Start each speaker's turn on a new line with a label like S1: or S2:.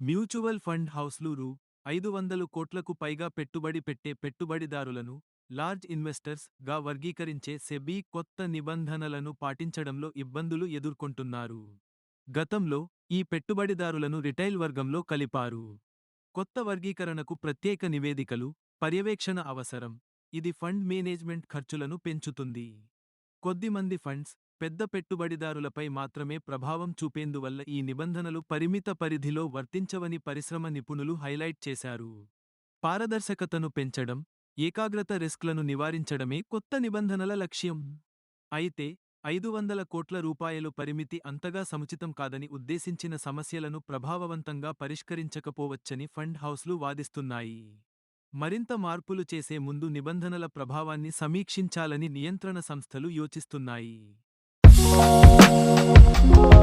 S1: Mutual fund హౌస్లు రూ ఐదు వందలు కోట్లకు పైగా పెట్టుబడి పెట్టే పెట్టుబడిదారులను లార్జ్ ఇన్వెస్టర్స్గా వర్గీకరించే సెబీ కొత్త నిబంధనలను పాటించడంలో ఇబ్బందులు ఎదుర్కొంటున్నారు. గతంలో ఈ పెట్టుబడిదారులను రిటైల్ వర్గంలో కలిపారు. కొత్త వర్గీకరణకు ప్రత్యేక నివేదికలు పర్యవేక్షణ అవసరం ఇది ఫండ్ మేనేజ్మెంట్ ఖర్చులను పెంచుతుంది. కొద్దిమంది ఫండ్స్ పెద్ద పెట్టుబడిదారులపై మాత్రమే ప్రభావం చూపేందువల్ల ఈ నిబంధనలు పరిమిత పరిధిలో వర్తించవని పరిశ్రమ నిపుణులు హైలైట్ చేశారు. పారదర్శకతను పెంచడం ఏకాగ్రత రిస్క్లను నివారించడమే కొత్త నిబంధనల లక్ష్యం. అయితే ఐదు వందల కోట్ల రూపాయలు పరిమితి అంతగా సముచితం కాదని ఉద్దేశించిన సమస్యలను ప్రభావవంతంగా పరిష్కరించకపోవచ్చని ఫండ్ హౌస్లు వాదిస్తున్నాయి. మరింత మార్పులు చేసే ముందు నిబంధనల ప్రభావాన్ని సమీక్షించాలని నియంత్రణ సంస్థలు యోచిస్తున్నాయి. Oh,